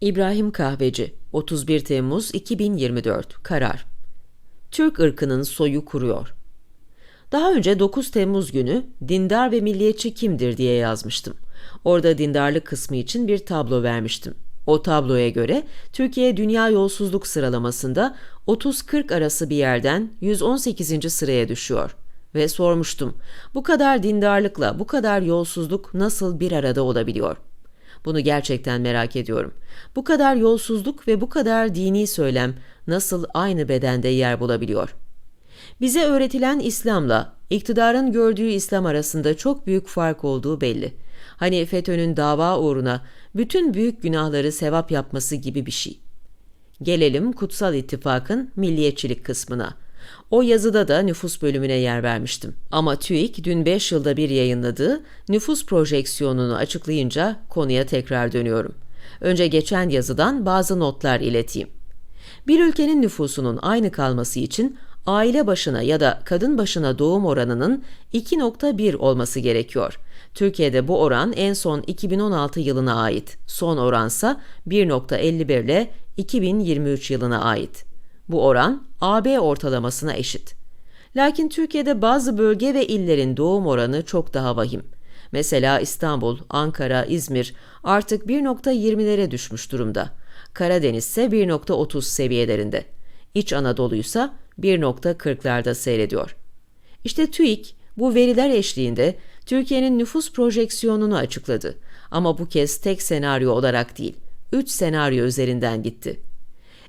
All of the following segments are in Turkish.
İbrahim Kahveci 31 Temmuz 2024 Karar Türk ırkının soyu kuruyor. Daha önce 9 Temmuz günü dindar ve milliyetçi kimdir diye yazmıştım. Orada dindarlık kısmı için bir tablo vermiştim. O tabloya göre Türkiye dünya yolsuzluk sıralamasında 30-40 arası bir yerden 118. sıraya düşüyor. Ve sormuştum, bu kadar dindarlıkla bu kadar yolsuzluk nasıl bir arada olabiliyor? Bunu gerçekten merak ediyorum. Bu kadar yolsuzluk ve bu kadar dini söylem nasıl aynı bedende yer bulabiliyor? Bize öğretilen İslam'la iktidarın gördüğü İslam arasında çok büyük fark olduğu belli. Hani FETÖ'nün dava uğruna bütün büyük günahları sevap yapması gibi bir şey. Gelelim Kutsal İttifak'ın milliyetçilik kısmına. O yazıda da nüfus bölümüne yer vermiştim. Ama TÜİK dün 5 yılda bir yayınladığı nüfus projeksiyonunu açıklayınca konuya tekrar dönüyorum. Önce geçen yazıdan bazı notlar ileteyim. Bir ülkenin nüfusunun aynı kalması için aile başına ya da kadın başına doğum oranının 2.1 olması gerekiyor. Türkiye'de bu oran en son 2016 yılına ait. Son oransa 1.51 ile 2023 yılına ait. Bu oran AB ortalamasına eşit. Lakin Türkiye'de bazı bölge ve illerin doğum oranı çok daha vahim. Mesela İstanbul, Ankara, İzmir artık 1.20'lere düşmüş durumda. Karadeniz ise 1.30 seviyelerinde. İç Anadolu ise 1.40'larda seyrediyor. İşte TÜİK bu veriler eşliğinde Türkiye'nin nüfus projeksiyonunu açıkladı. Ama bu kez tek senaryo olarak değil, 3 senaryo üzerinden gitti.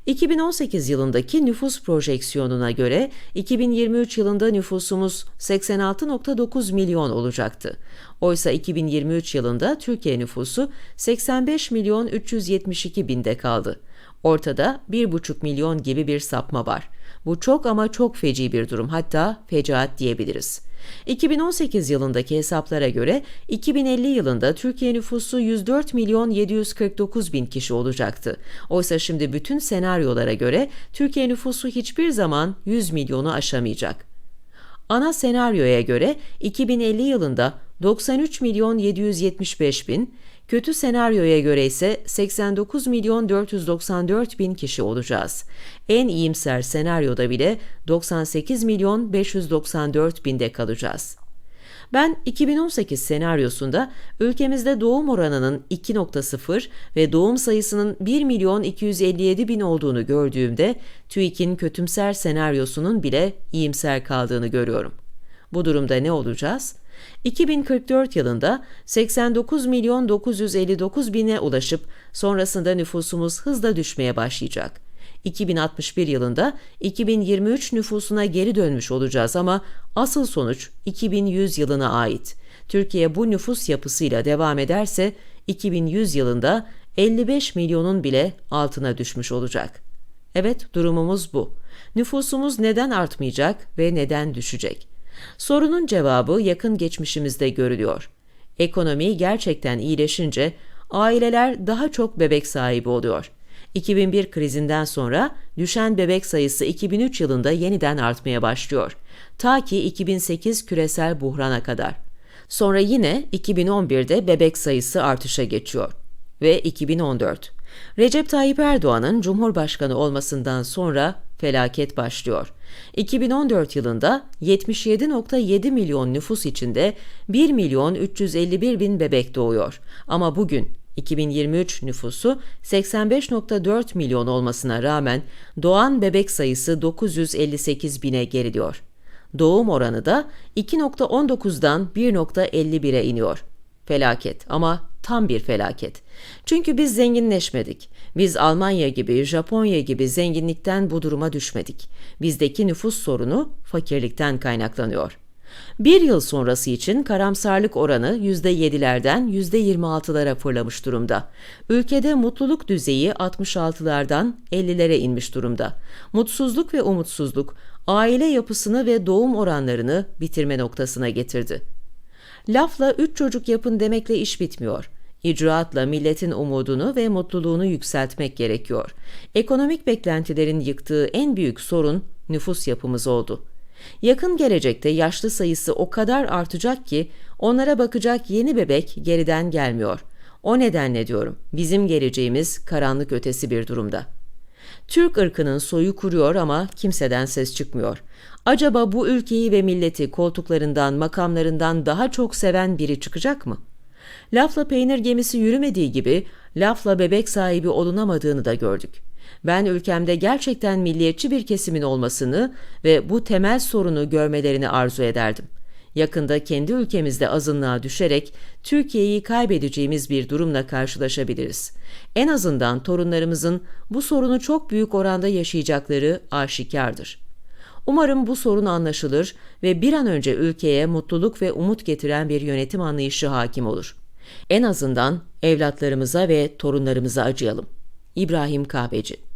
2018 yılındaki nüfus projeksiyonuna göre 2023 yılında nüfusumuz 86.9 milyon olacaktı. Oysa 2023 yılında Türkiye nüfusu 85 milyon 372 binde kaldı. Ortada 1,5 milyon gibi bir sapma var. Bu çok ama çok feci bir durum hatta fecaat diyebiliriz. 2018 yılındaki hesaplara göre 2050 yılında Türkiye nüfusu 104 milyon 749 bin kişi olacaktı. Oysa şimdi bütün senaryolara göre Türkiye nüfusu hiçbir zaman 100 milyonu aşamayacak. Ana senaryoya göre 2050 yılında 93 milyon 775 bin, kötü senaryoya göre ise 89 milyon 494 bin kişi olacağız. En iyimser senaryoda bile 98 milyon 594 binde kalacağız. Ben 2018 senaryosunda ülkemizde doğum oranının 2.0 ve doğum sayısının 1 milyon 257 bin olduğunu gördüğümde TÜİK'in kötümser senaryosunun bile iyimser kaldığını görüyorum. Bu durumda ne olacağız? 2044 yılında 89 milyon 959 bine ulaşıp sonrasında nüfusumuz hızla düşmeye başlayacak. 2061 yılında 2023 nüfusuna geri dönmüş olacağız ama asıl sonuç 2100 yılına ait. Türkiye bu nüfus yapısıyla devam ederse 2100 yılında 55 milyonun bile altına düşmüş olacak. Evet durumumuz bu. Nüfusumuz neden artmayacak ve neden düşecek? Sorunun cevabı yakın geçmişimizde görülüyor. Ekonomi gerçekten iyileşince aileler daha çok bebek sahibi oluyor. 2001 krizinden sonra düşen bebek sayısı 2003 yılında yeniden artmaya başlıyor. Ta ki 2008 küresel buhrana kadar. Sonra yine 2011'de bebek sayısı artışa geçiyor. Ve 2014. Recep Tayyip Erdoğan'ın Cumhurbaşkanı olmasından sonra felaket başlıyor. 2014 yılında 77.7 milyon nüfus içinde 1 milyon 351 bin bebek doğuyor. Ama bugün 2023 nüfusu 85.4 milyon olmasına rağmen doğan bebek sayısı 958 bine geriliyor. Doğum oranı da 2.19'dan 1.51'e iniyor. Felaket ama tam bir felaket. Çünkü biz zenginleşmedik. Biz Almanya gibi, Japonya gibi zenginlikten bu duruma düşmedik. Bizdeki nüfus sorunu fakirlikten kaynaklanıyor. Bir yıl sonrası için karamsarlık oranı %7'lerden %26'lara fırlamış durumda. Ülkede mutluluk düzeyi 66'lardan 50'lere inmiş durumda. Mutsuzluk ve umutsuzluk aile yapısını ve doğum oranlarını bitirme noktasına getirdi. Lafla üç çocuk yapın demekle iş bitmiyor. İcraatla milletin umudunu ve mutluluğunu yükseltmek gerekiyor. Ekonomik beklentilerin yıktığı en büyük sorun nüfus yapımız oldu. Yakın gelecekte yaşlı sayısı o kadar artacak ki onlara bakacak yeni bebek geriden gelmiyor. O nedenle diyorum, bizim geleceğimiz karanlık ötesi bir durumda. Türk ırkının soyu kuruyor ama kimseden ses çıkmıyor. Acaba bu ülkeyi ve milleti koltuklarından, makamlarından daha çok seven biri çıkacak mı? Lafla peynir gemisi yürümediği gibi lafla bebek sahibi olunamadığını da gördük. Ben ülkemde gerçekten milliyetçi bir kesimin olmasını ve bu temel sorunu görmelerini arzu ederdim. Yakında kendi ülkemizde azınlığa düşerek Türkiye'yi kaybedeceğimiz bir durumla karşılaşabiliriz. En azından torunlarımızın bu sorunu çok büyük oranda yaşayacakları aşikardır. Umarım bu sorun anlaşılır ve bir an önce ülkeye mutluluk ve umut getiren bir yönetim anlayışı hakim olur. En azından evlatlarımıza ve torunlarımıza acıyalım. İbrahim Kahveci